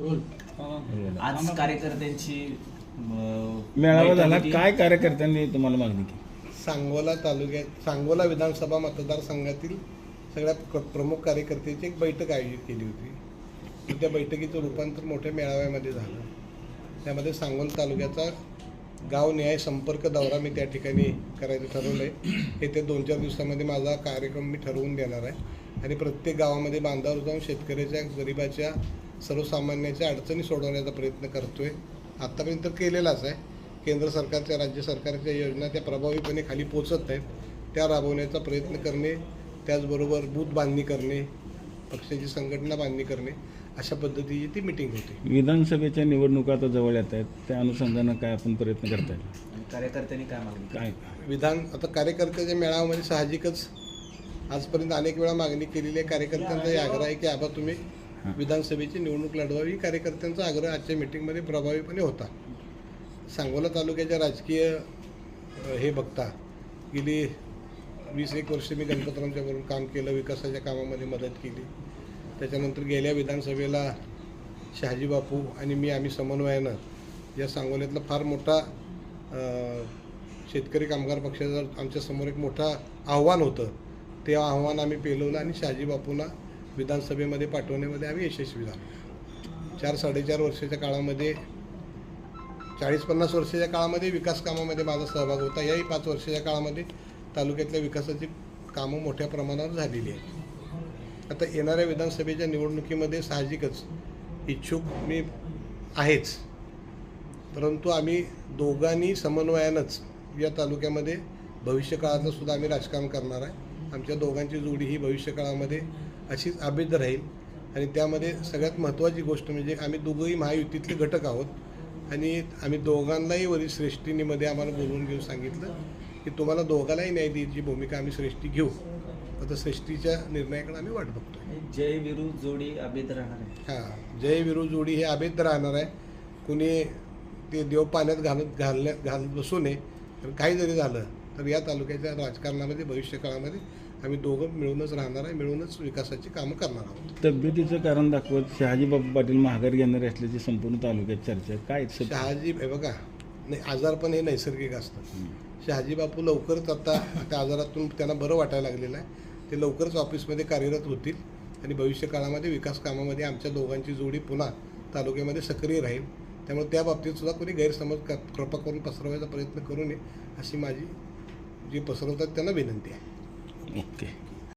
आज कार्यकर्त्यांची मेळावा झाला. काय कार्यकर्त्यांनी तुम्हाला मागणी केली? सांगोला तालुक्यात सांगोला विधानसभा मतदारसंघातील सगळ्या प्र- प्रमुख कार्यकर्त्यांची एक बैठक आयोजित केली होती. त्या बैठकीचं रूपांतर मोठ्या मेळाव्यामध्ये झालं. त्यामध्ये सांगोल तालुक्याचा गाव न्याय संपर्क दौरा मी त्या ठिकाणी करायचं ठरवलं आहे येत्या दोन चार दिवसामध्ये माझा कार्यक्रम मी ठरवून देणार आहे. आणि प्रत्येक गावामध्ये बांधावर जाऊन शेतकऱ्याच्या गरिबाच्या सर्वसामान्याच्या अडचणी सोडवण्याचा प्रयत्न करतो आहे आत्तापर्यंत केलेलाच आहे. केंद्र सरकारच्या राज्य सरकारच्या योजना त्या प्रभावीपणे खाली पोचत आहेत. त्या राबवण्याचा प्रयत्न करणे त्याचबरोबर बूथ बांधणी करणे पक्षाची संघटना बांधणी करणे अशा पद्धतीची ती मिटिंग होती. विधानसभेच्या निवडणुका आता जवळ येत आहेत. त्या अनुषंगानं काय आपण प्रयत्न करता येईल आणि कार्यकर्त्यांनी काय मागणी? काय? विधान आता कार्यकर्त्याच्या मेळाव्यामध्ये साहजिकच आजपर्यंत अनेक वेळा मागणी केलेली आहे. कार्यकर्त्यांचाही आग्रह आहे की आबा तुम्ही विधानसभेची निवडणूक लढवावी. कार्यकर्त्यांचा आग्रह आजच्या मिटिंगमध्ये प्रभावीपणे होता. सांगोला तालुक्याच्या राजकीय हे बघता गेली वीस एक वर्ष मी गणपतरामच्याबरोबर काम केलं विकासाच्या कामामध्ये मदत केली. त्याच्यानंतर गेल्या विधानसभेला शहाजी बापू आणि मी आम्ही समन्वयानं या सांगोल्यातला फार मोठा शेतकरी कामगार पक्षाचं आमच्यासमोर एक मोठं आव्हान होतं. ते आव्हान आम्ही पेलवलं आणि शहाजी बापूंना विधानसभेमध्ये पाठवण्यामध्ये आम्ही यशस्वी झालो. चार साडेचार वर्षाच्या काळामध्ये चाळीस पन्नास वर्षाच्या काळामध्ये विकास कामामध्ये माझा सहभाग होता. याही पाच वर्षाच्या काळामध्ये तालुक्यातल्या विकासाची कामं मोठ्या प्रमाणावर झालेली आहेत. आता येणाऱ्या विधानसभेच्या निवडणुकीमध्ये साहजिकच इच्छुक मी आहेच. परंतु आम्ही दोघांनी समन्वयानंच या तालुक्यामध्ये भविष्यकाळातलं सुद्धा आम्ही राजकारण करणार आहे. आमच्या दोघांची जोडी ही भविष्यकाळामध्ये अशीच अभेद्य राहील. आणि त्यामध्ये सगळ्यात महत्त्वाची गोष्ट म्हणजे आम्ही दोघंही महायुतीतले घटक आहोत. आणि आम्ही दोघांनाही वरील श्रेष्ठीनीमध्ये आम्हाला बोलवून घेऊन सांगितलं की तुम्हाला दोघांनाही न्याय द्यायची भूमिका आम्ही श्रेष्ठी घेऊ. आता श्रेष्ठीच्या निर्णयाकडे आम्ही वाट बघतो जय विरू जोडी अभेद राहणार आहे. हां जय विरू जोडी हे अभेद्य राहणार आहे. कुणी ते देव पाण्यात घालत घालण्या घालत बसू नये. तर काही जरी झालं. तर या तालुक्याच्या राजकारणामध्ये भविष्यकाळामध्ये आम्ही दोघं मिळूनच राहणार आहे मिळूनच विकासाची कामं करणार आहोत. तब्येतीचं कारण दाखवत शहाजीबाबू पाटील महागार घेणारे असल्याची संपूर्ण तालुक्यात चर्चा. काय? शहाजी हे बघा नाही आजारपण हे नैसर्गिक असतं शहाजी बापू लवकरच आता त्या आजारातून त्यांना बरं वाटायला लागलेलं आहे. ते लवकरच ऑफिसमध्ये कार्यरत होतील आणि भविष्य काळामध्ये विकास कामामध्ये आमच्या दोघांची जोडी पुन्हा तालुक्यामध्ये सक्रिय राहील. त्यामुळे त्या बाबतीत सुद्धा कोणी गैरसमज कृपा करून पसरवायचा प्रयत्न करू नये अशी माझी जी पसरवतात त्यांना विनंती आहे. ओके.